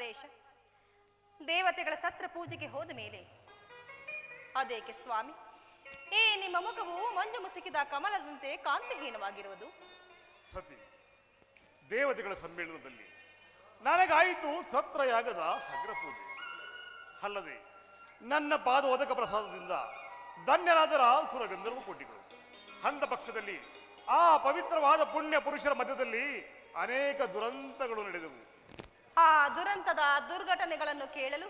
ನರೇಶ ದೇವತೆಗಳ ಸತ್ರ ಪೂಜೆಗೆ ಹೋದ ಮೇಲೆ. ಅದೇಕೆ ಸ್ವಾಮಿ, ಏ ನಿಮ್ಮ ಮುಖವು ಮಂಜು ಮುಸುಕಿದ ಕಮಲದಂತೆ ಕಾಂತಿಹೀನವಾಗಿರುವುದು. ಸತಿ, ದೇವತೆಗಳ ಸಮ್ಮೇಳನದಲ್ಲಿ ನನಗಾಯಿತು ಸತ್ರಯಾಗದ ಅಗ್ರ ಪೂಜೆ ಅಲ್ಲದೆ ನನ್ನ ಪಾದ ಒದಕ ಪ್ರಸಾದದಿಂದ ಧನ್ಯರಾದರ ಸುರ ಗಂಧರ್ವ ಕೋಟಿಗಳು. ಹಂದ ಪಕ್ಷದಲ್ಲಿ ಆ ಪವಿತ್ರವಾದ ಪುಣ್ಯ ಪುರುಷರ ಮಧ್ಯದಲ್ಲಿ ಅನೇಕ ದುರಂತಗಳು ನಡೆದವು. ಆ ದುರಂತದ ದುರ್ಘಟನೆಗಳನ್ನು ಕೇಳಲು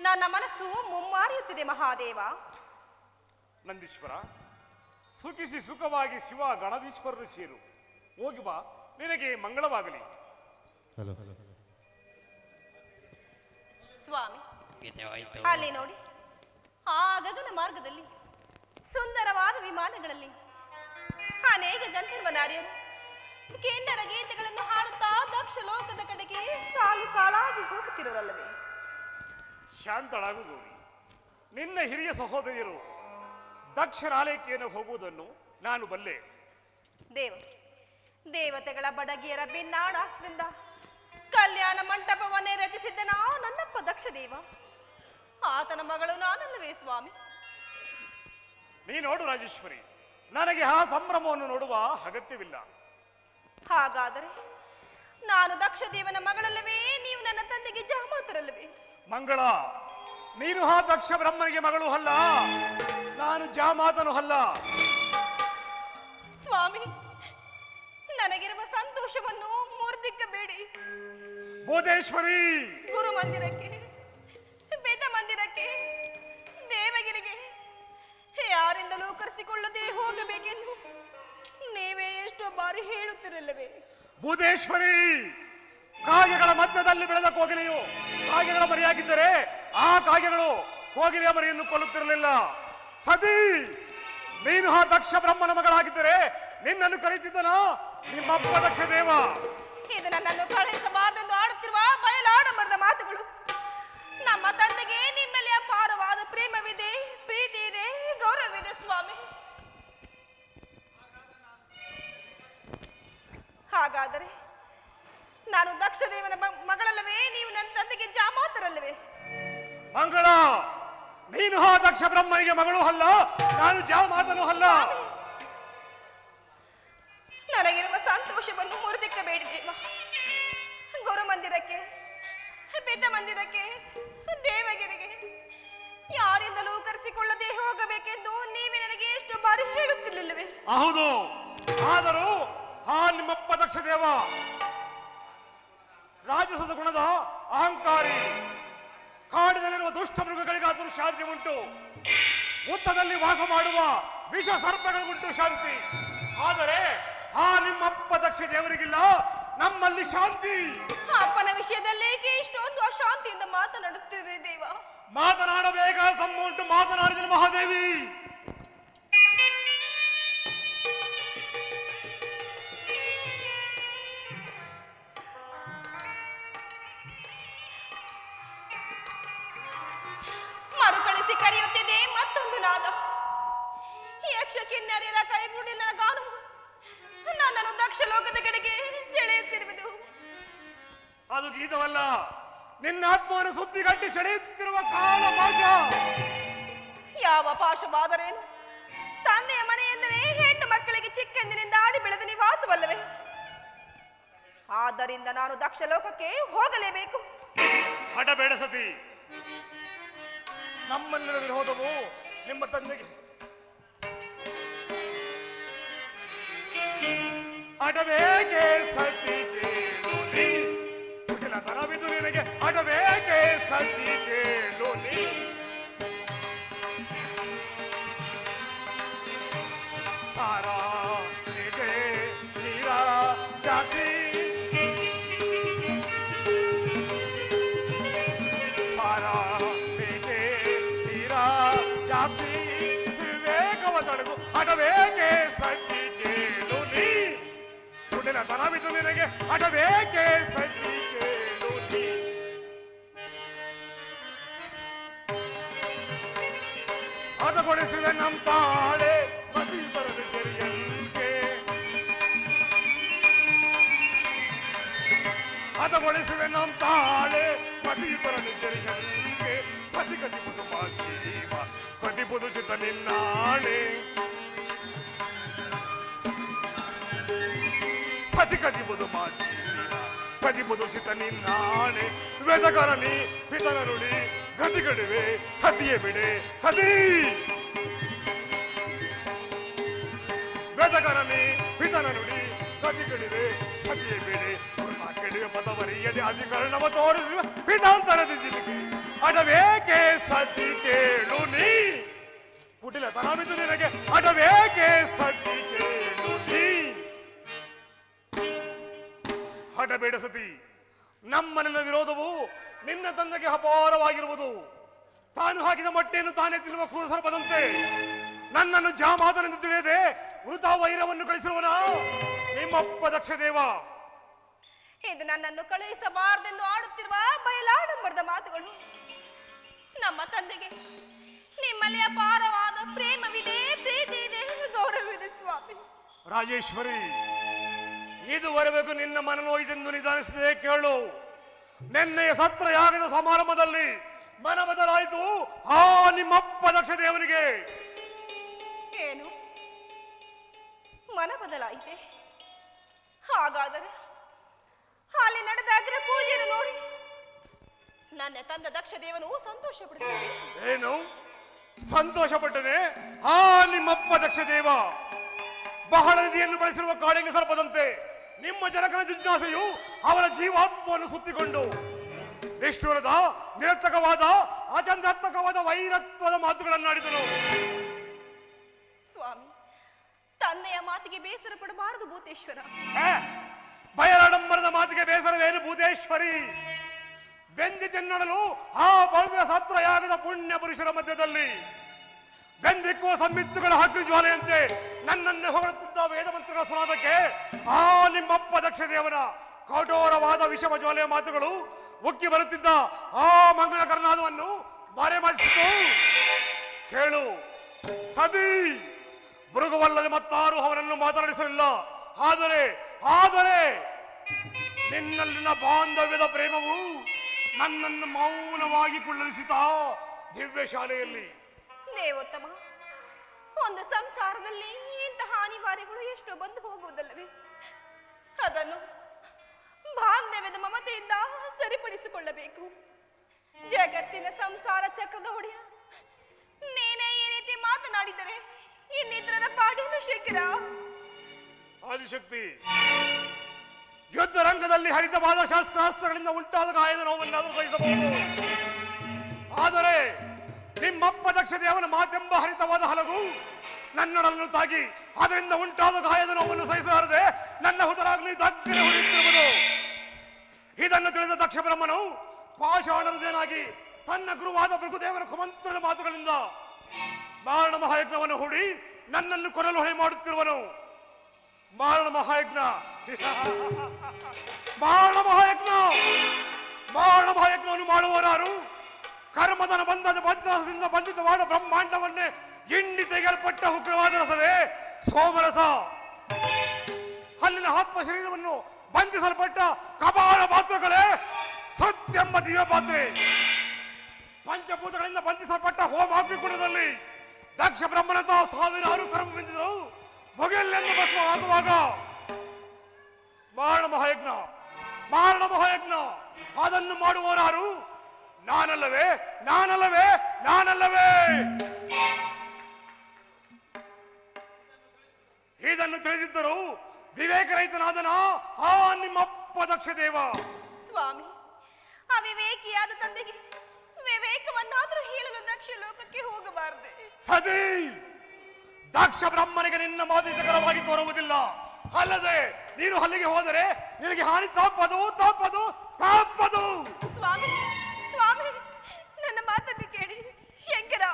ನನ್ನ ಮನಸ್ಸು ಮುಮ್ಮಾರಿಯುತ್ತಿದೆ ಮಹಾದೇವ. ನಂದೀಶ್ವರ ಸುಖಿಸಿ ಸುಖವಾಗಿ ಶಿವ ಗಣಧೀಶ್ವರರು ಸೇರು ಹೋಗಿ ಬಾ ನಿನಗೆ ಮಂಗಳವಾಗಲಿ. ಹಲೋ. ಹಲೋ ಸ್ವಾಮಿ ಅಲ್ಲಿ ನೋಡಿ. ಆ ಗಗನ ಮಾರ್ಗದಲ್ಲಿ ಸುಂದರವಾದ ವಿಮಾನಗಳಲ್ಲಿ ಅನೇಕ ಗಂಧರ್ವ ನಾರಿಯರು ಕೇಂದ್ರ ಗೀತೆಗಳನ್ನು ಹಾಡುತ್ತಾ ದಕ್ಷ ಲೋಕದ ಕಡೆಗೆ ಸಾಲು ಸಾಲಾಗಿ ಹೋಗುತ್ತಿರಲ್ಲವೇ ಶಾಂತಳಾಗು ಗೌರಿ ನಿನ್ನ ಹಿರಿಯ ಸಹೋದರಿಯರು ದಕ್ಷಿಣಾಲಯಕ್ಕೆಯನ್ನು ಹೋಗುವುದನ್ನು ನಾನು ಬಲ್ಲೆ. ದೇವ ದೇವತೆಗಳ ಬಡಗಿಯರ ಭಿನ್ನಾಣಾಸ್ತ್ರದಿಂದ ಕಲ್ಯಾಣ ಮಂಟಪವನ್ನೇ ರಚಿಸಿದ್ದ ನಾವು ನನ್ನಪ್ಪ ದಕ್ಷ ದೇವ ಆತನ ಮಗಳು ನಾನಲ್ಲವೇ ಸ್ವಾಮಿ? ನೀ ನೋಡು ರಾಜೇಶ್ವರಿ ನನಗೆ ಆ ಸಂಭ್ರಮವನ್ನು ನೋಡುವ ಅಗತ್ಯವಿಲ್ಲ. ಹಾಗಾದರೆ ನಾನು ದಕ್ಷ ದೇವನ ಮಗಳಲ್ಲವೇ ನೀವು ನನ್ನ ತಂದೆಗೆ ಜಾಮಾತರಲ್ಲವೇ? ಮಂಗಳ ನೀನು ಹಾ ದಕ್ಷ ಬ್ರಹ್ಮನಿಗೆ ಮಗಳು ಅಲ್ಲ ನಾನು ಜಾಮಾತನು ಅಲ್ಲ. ಸ್ವಾಮಿ ನನಗಿರುವ ಸಂತೋಷವನ್ನು ಮೂರ್ತಿಕ್ಕಬೇಡಿ ಬೋಧೇಶ್ವರಿ ಗುರು ಮಂದಿರಕ್ಕೆ ವೇದ ಮಂದಿರಕ್ಕೆ ದೇವಗಿರಿಗೆ ಯಾರಿಂದಲೂ ಕರೆಸಿಕೊಳ್ಳದೆ ಹೋಗಬೇಕೆಂದು ನೀವೇ ಎಷ್ಟೋ ಬಾರಿ ಹೇಳುತ್ತಿರಲ್ಲವೇ? ಬುದೇಶ್ವರಿ ಕಾಗೆಗಳ ಮಧ್ಯದಲ್ಲಿ ಬೆಳೆದ ಕೋಗಿಲೆಯು ಕಾಗೆಗಳ ಮರಿಯಾಗಿದ್ದರೆ ಆ ಕಾಗೆಗಳು ಕೋಗಿಲೆಯ ಮರಿಯನ್ನು ಕೊಲ್ಲುತ್ತಿರಲಿಲ್ಲ. ಸತಿ, ನೀನು ಆ ದಕ್ಷ ಬ್ರಹ್ಮನ ಮಗಳಾಗಿದ್ದರೆ ನಿನ್ನನ್ನು ಕರೀತಿದ್ದನ ನಿಮ್ಮಪ್ಪ ದಕ್ಷ ದೇವ ನಾನು ಜಾಮಾತನು ಅಲ್ಲ. ನನಗಿರುವ ಸಂತೋಷವನ್ನು ಮುರಿದಿಕ್ಕಬೇಡಿ ದೇವ. ಗುರು ಮಂದಿರಕ್ಕೆ ಬೆದ್ದ ಮಂದಿರಕ್ಕೆ ದೇವಗಿರಿಗೆ ಯಾರಿಂದಲೂ ಕರೆಸಿಕೊಳ್ಳದೆ ಹೋಗಬೇಕೆಂದು ನೀವೇ ನನಗೆ ಎಷ್ಟು ಬಾರಿ ಹೇಳುತ್ತಿರಲಿಲ್ಲವೇ? ಹೌದು. ಆದರೂ ಆ ನಿಮ್ಮಪ್ಪ ದಕ್ಷ ದೇವ. ರಾಜಸದ ಗುಣದ ಅಹಂಕಾರಿ. ಕಾಡಿನಲ್ಲಿರುವ ದುಷ್ಟ ಮೃಗಗಳಿಗಾದರೂ ಶಾಂತಿ ಉಂಟು. ಉತ್ತದಲ್ಲಿ ವಾಸ ಮಾಡುವ ವಿಷ ಸರ್ಪಗಳಿಗುಂಟು ಶಾಂತಿ. ಆದರೆ ಆ ನಿಮ್ಮಪ್ಪ ದಕ್ಷ ದೇವರಿಗಿಲ್ಲ ನಮ್ಮಲ್ಲಿ ಶಾಂತಿ. ಅಪ್ಪನ ವಿಷಯದಲ್ಲಿ ಇಷ್ಟೊಂದು ಅಶಾಂತಿಯಿಂದ ಮಾತನಾಡುತ್ತಿದೆ ದೇವ? ಮಾತನಾಡಬೇಕಾದ ಸಮ್ಮ ಉಂಟು ಮಾತನಾಡಿದ ಮಹಾದೇವಿ. ಗೀತವಲ್ಲ ನಿನ್ನ ಆತ್ಮವನ್ನು ಸುದ್ದಿಗಟ್ಟಿ ಸೆಳೆಯುತ್ತಿರುವ ಕಾಲ ಪಾಶ. ಯಾವ ಪಾಶವಾದರೇನು? ತಂದೆಯ ಮನೆಯೆಂದರೆ ಹೆಣ್ಣು ಮಕ್ಕಳಿಗೆ ಚಿಕ್ಕಂದಿನಿಂದ ಆಡಿ ಬೆಳೆದ ನಿವಾಸವಲ್ಲವೇ? ಆದ್ದರಿಂದ ನಾನು ದಕ್ಷ ಲೋಕಕ್ಕೆ ಹೋಗಲೇಬೇಕು ಹಠಬೇಡ ಸತಿ. ನಮ್ಮನ್ನರಲ್ಲಿ ಹೋದವು ನಿಮ್ಮ ತಂದೆಗೆ. ಹಠ ಸತಿ ಕೇಳುನಿ ಅಡಬೇಕೆ ಸಜ್ಜಿ ಕೇಳು ನೀ ಕುಡಿನ ತನವಿದು ನಿನಗೆ ಅಡಬೇಕೆ ಸಜ್ಜಿ கொடுசுத நம் பாடே மதி பரது தெரியங்கே அத கொடுசுத நம் தாளே மதி பரது தெரியங்கே சதி கதி புதுமா ஜீவா கதி புது சித்த நின்னாளே పది కదిముదు మా జీవ కదిముదు సితని నాణే వెదగరని పితనరుడి గతిగడివే సతియే బిడే సతీ ವೇದಕರಣಿ ಪಿತನ ನುಡಿ ಗತಿಗಡುವೆ ಬೇರೆ ಆ ಕಡೆಯ ಅಧಿಕರಣವ ತೋರಿಸುವ ಪಿತಾಂತರದ ಜಿಲಿಕೆ ಅಡವೇಕೆ ಸತಿ ಕೇಳು ನೀ. ಕುಟಿಲ ತನಾಮಿತು ನಿನಗೆ ಅಡವೇಕೆ ಸತಿ ಕೇಳು ನೀ. ಹಡಬೇಡ ಸತಿ. ನಮ್ಮನೆಯ ವಿರೋಧವು ನಿನ್ನ ತಂದೆಗೆ ಅಪಾರವಾಗಿರುವುದು. ತಾನು ಹಾಕಿದ ಮೊಟ್ಟೆಯನ್ನು ತಾನೇ ತಿನ್ನುವ ಸರ್ಪದಂತೆ ನನ್ನನ್ನು ಜಾಮಾತನೆಂದು ತಿಳಿಯದೆ ಮೃತ ವೈರವನ್ನು ಕಳಿಸುವನ? ನಿಮ್ಮಪ್ಪ ದಕ್ಷ ದೇವ ಇದು ನನ್ನನ್ನು ಕಳುಹಿಸಬಾರದೆಂದು ಆಡುತ್ತಿರುವ ಬಯಲಾಡಂಬರದ ಮಾತುಗಳು. ನಮ್ಮ ತಂದೆಗೆ ನಿಮ್ಮಲ್ಲಿ ಅಪಾರವಾದ ಪ್ರೇಮವಿದೆ ಪ್ರೀತಿ ಇದೆ ಗೌರವವಿದೆ ಸ್ವಾಮಿ. ರಾಜೇಶ್ವರಿ ಇದುವರೆಗೂ ನಿನ್ನ ಮನನೋಯಿತೆಂದು ನಿಧಾನಿಸಿದೆ ಕೇಳು. ನಿನ್ನೆಯ ಸತ್ರ ಯಾಗದ ಸಮಾರಂಭದಲ್ಲಿ ಮನ ಬದಲಾಯಿತು ಆ ನಿಮ್ಮಪ್ಪ ದಕ್ಷ ದೇವನಿಗೆ ಏನು? ಮನ ಬದಲಾಯಿತೆ. ಹಾಗಾದರೆ ಹಾಲಿ ನಡೆದ ಅಗ್ರ ಪೂಜೆಯನ್ನು ನೋಡಿ ನನ್ನ ತಂದ ದಕ್ಷ ದೇವನು ಸಂತೋಷ ಏನು? ಸಂತೋಷ ಪಟ್ಟನೆ ಆ ನಿಮ್ಮಪ್ಪ ದಕ್ಷ ದೇವ. ಬಹಳ ನಿಧಿಯನ್ನು ಬಳಸಿರುವ ಕಾಳಿಂಗ ಸರ್ಪದಂತೆ ನಿಮ್ಮ ಜನಕನ ಜಿಜ್ಞಾಸೆಯು ಅವರ ಜೀವಾತ್ಮವನ್ನು ಸುತ್ತಿಕೊಂಡು ನಿಷ್ಠುರದ ನಿರರ್ಥಕವಾದ ಅಚಂದಾತ್ಮಕವಾದ ವೈರತ್ವದ ಮಾತುಗಳನ್ನಾಡಿದರು ಸ್ವಾಮಿ ತಂದೆಯ ಮಾತಿಗೆ ಬೇಸರ ಪಡಬಾರದು ಭೂತೇಶ್ವರ. ಬಯಲಾಡಂಬರದ ಮಾತಿಗೆ ಬೇಸರವೇನು ಭೂತೇಶ್ವರಿ? ಬೆಂದಿದ್ದೆನ್ನಡಲು ಆ ಭವ್ಯ ಸತ್ರಯಾಗದ ಪುಣ್ಯ ಪುರುಷರ ಮಧ್ಯದಲ್ಲಿ. ಬೆಂದಿಕ್ಕುವ ಸಂಬಿತ್ತುಗಳ ಹಗ್ರಿ ಜ್ವಾಲೆಯಂತೆ ನನ್ನನ್ನು ಹೊರಡುತ್ತಿದ್ದ ವೇದ ಮಂತ್ರಗಳ ಸುನಾದಕ್ಕೆ ಆ ನಿಮ್ಮಪ್ಪ ದಕ್ಷ ದೇವನ ಕಠೋರವಾದ ವಿಷಮ ಜ್ವಾಲೆಯ ಮಾತುಗಳು ಉಕ್ಕಿ ಬರುತ್ತಿದ್ದ ಆ ಮಂಗಳ ಕರ್ನಾದವನ್ನು ಮರೆಮಾಚಿಸಿತು ಕೇಳು ಸದಿ ಮೃಗವಲ್ಲದೆ ಮತ್ತಾರು ಅವರನ್ನು ಮಾತನಾಡಿಸಲಿಲ್ಲ. ಆದರೆ ಆದರೆ, ನಿನ್ನಲ್ಲಿನ ಬಾಂಧವ್ಯದ ಪ್ರೇಮವು ನನ್ನನ್ನು ಮೌನವಾಗಿ ಕುಳ್ಳರಿಸಿತ ದಿವ್ಯ ಶಾಲೆಯಲ್ಲಿ. ದೇವೋತ್ತಮ, ಒಂದು ಸಂಸಾರದಲ್ಲಿ ಇಂತಹ ಅನಿವಾರ್ಯಗಳು ಎಷ್ಟೋ ಬಂದು ಹೋಗುವುದಲ್ಲವೇ? ಅದನ್ನು ಬಾಂಧವ್ಯದ ಮಮತೆಯಿಂದ ಸರಿಪಡಿಸಿಕೊಳ್ಳಬೇಕು. ಜಗತ್ತಿನ ಸಂಸಾರ ಚಕ್ರದ ಒಡೆಯ, ನೀನೇ ಈ ರೀತಿ ಮಾತನಾಡಿದರೆ ಆದಿಶಕ್ತಿ ಯುದ್ಧ ರಂಗದಲ್ಲಿ ಹರಿತವಾದ ಶಾಸ್ತ್ರಾಸ್ತ್ರಗಳಿಂದ ಉಂಟಾದ ಗಾಯದ ನೋವನ್ನಾದರೂ ಸಹಿಸಬಹುದು. ಆದರೆ ನಿಮ್ಮಪ್ಪ ದಕ್ಷದೇವನ ಮಾತೆಂಬ ಹರಿತವಾದ ಹಲವು ನನ್ನೊಡಲನ್ನು ತಾಗಿ ಅದರಿಂದ ಉಂಟಾದ ಗಾಯದ ನೋವನ್ನು ಸಹಿಸಲಾರದೆ ನನ್ನ ಹುತರಾಗಲಿ ದಗ್ಗನೆ ಹೊಡೆಯುತ್ತಿರುವುದು ಇದನ್ನು ತಿಳಿದ ದಕ್ಷ ಬ್ರಹ್ಮನು ಪಾಷಾಣನಾಗಿ ತನ್ನ ಗುರುವಾದ ಭೃಗುದೇವನ ಕುಮಂತ್ರದ ಮಾತುಗಳಿಂದ ಮಾರಣ ಮಹಾಯಜ್ಞವನ್ನು ಹೂಡಿ ನನ್ನನ್ನು ಕೊರಲು ಹೊಳೆ ಮಾಡುತ್ತಿರುವನು. ಮಾರಣ ಮಹಾಯಜ್ಞ. ಮಾರಣ ಮಹಾಯಜ್ಞ. ಮಾರಣ ಮಹಾಯಜ್ಞವನ್ನು ಮಾಡುವವರಾರು ಕರ್ಮದನ ಬಂಧದ ಭದ್ರಾಸದಿಂದ ಬಂಧಿತವಾದ ಬ್ರಹ್ಮಾಂಡವನ್ನೇ ಹಿಂಡಿ ತೆಗೆಯಲ್ಪಟ್ಟ ಉಗ್ರವಾದ ರಸವೇ ಸೋಮರಸ. ಅಲ್ಲಿನ ಆತ್ಮ ಶರೀರವನ್ನು ಬಂಧಿಸಲ್ಪಟ್ಟ ಕಪಾಳ ಪಾತ್ರಗಳೇ ಸತ್ಯಂಬ ದಿವ್ಯ ಪಾತ್ರೆ ಪಂಚಭೂತಗಳಿಂದ ಬಂಧಿಸಲ್ಪಟ್ಟ ಹೋಮಾಗ್ನಿಕುಂಡದಲ್ಲಿ ದಕ್ಷ ಬ್ರಹ್ಮನಂತಹ ಸಾವಿರಾರು ಕರ್ಮ ಬಿಂದಿದರು ಬಗೆಲ್ಲೆಂದು ಭಸ್ಮ ಆಗುವಾಗ ಮಾರಣ ಮಹಾಯಜ್ಞ ಮಾರಣ ಮಹಾಯಜ್ಞ. ಅದನ್ನು ಮಾಡುವವರಾರು ನಾನಲ್ಲವೇ ನಾನಲ್ಲವೇ ನಾನಲ್ಲವೇ. ಇದನ್ನು ತಿಳಿದಿದ್ದರು ವಿವೇಕರಹಿತನಾದನ ಆ ನಿಮ್ಮಪ್ಪ ದಕ್ಷ ದೇವ ಸ್ವಾಮಿ, ಅವಿವೇಕಿಯಾದ ತಂದೆಗೆ ವಿವೇಕವನ್ನಾದರೂ ಹೇಳಲು ದಕ್ಷ ಲೋಕಕ್ಕೆ ಹೋಗಬಾರದೆ. ಸದಿ ದಕ್ಷ ಬ್ರಹ್ಮನಿಗೆ ನಿನ್ನ ಮಾದಿತಕರವಾಗಿ ತೋರುವುದಿಲ್ಲ. ಅಲ್ಲದೆ ನೀನು ಅಲ್ಲಿಗೆ ಹೋದರೆ ನಿನಗೆ ಹಾನಿ ತಪ್ಪದು ತಪ್ಪದು ತಪ್ಪದು ಸ್ವಾಮಿ ಸ್ವಾಮಿ ನನ್ನ ಮಾತನ್ನು ಕೇಳಿ ಶಂಕರ.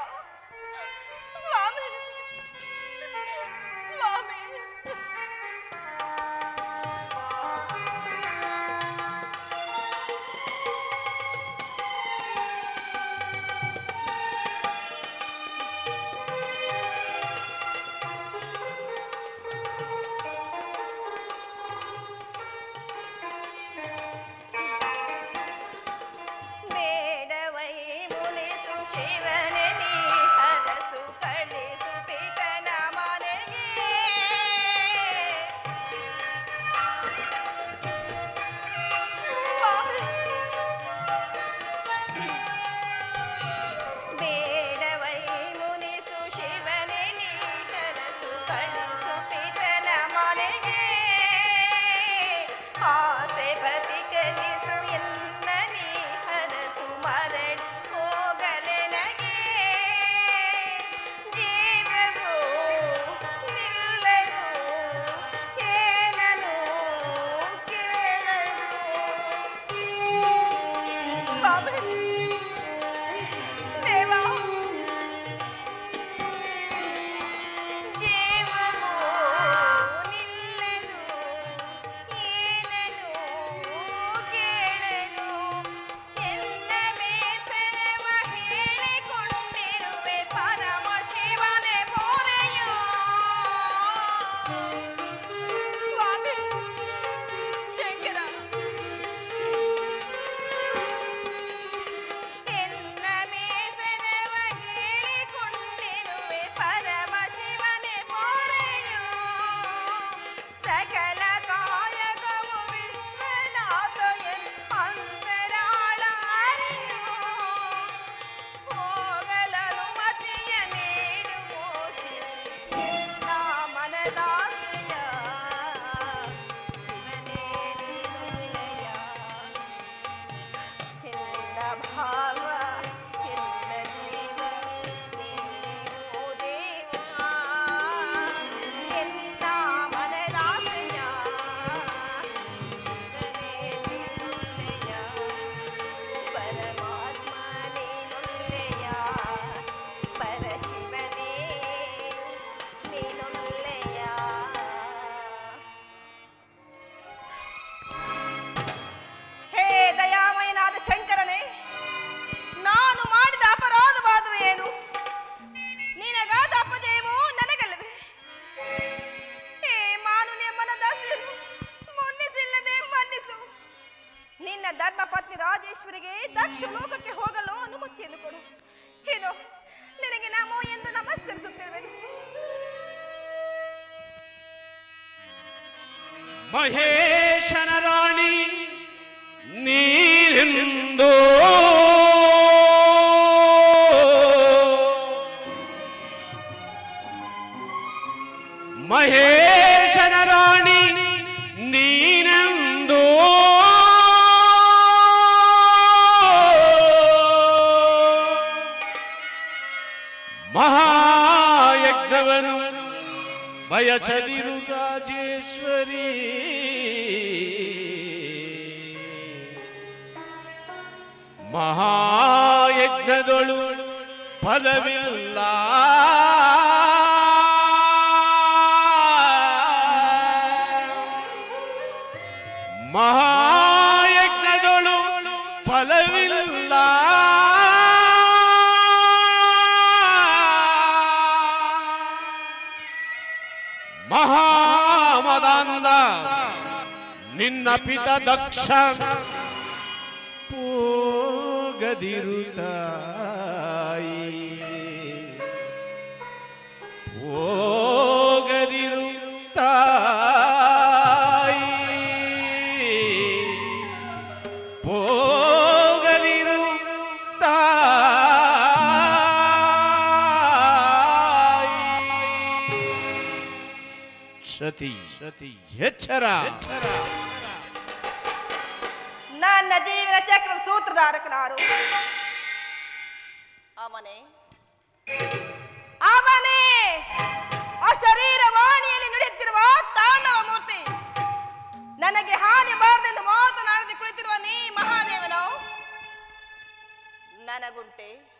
മഹേശനറാണി നീരുന്തോ മഹേശനറാണി നീനന്തോ മഹായജ്ഞവനും വയസതിരു ಮಹಾಯಜ್ಞದೊಳು ಫಲವಿಲ್ಲ ಮಹಾಯಜ್ಞದೊಳು ಫಲವಿಲ್ಲ. ಮಹಾಮದಾಂದ ನಿನ್ನ ಪಿತ ದಕ್ಷ. ಪೋಗದಿರು ತಾಯಿ ಹೋಗದಿರು ತಾಯಿ ಹೋಗದಿರು ತಾಯಿ ಸತಿ ಸೂತ್ರಧಾರಕನಾರು. ಆಮನೆ. ಆಮನೆ ಆ ಶರೀರ ವಾಣಿಯಲ್ಲಿ ನಡೆಯುತ್ತಿರುವ ತಾಂಡವ ಮೂರ್ತಿ. ನನಗೆ ಹಾನಿ ಬಾರದೆಂದು ಮಾತನಾಡದೆ ಕುಳಿತಿರುವ ನೀ ಮಹಾದೇವನು. ನನಗುಂಟೆ ನನಗುಂಟೆ.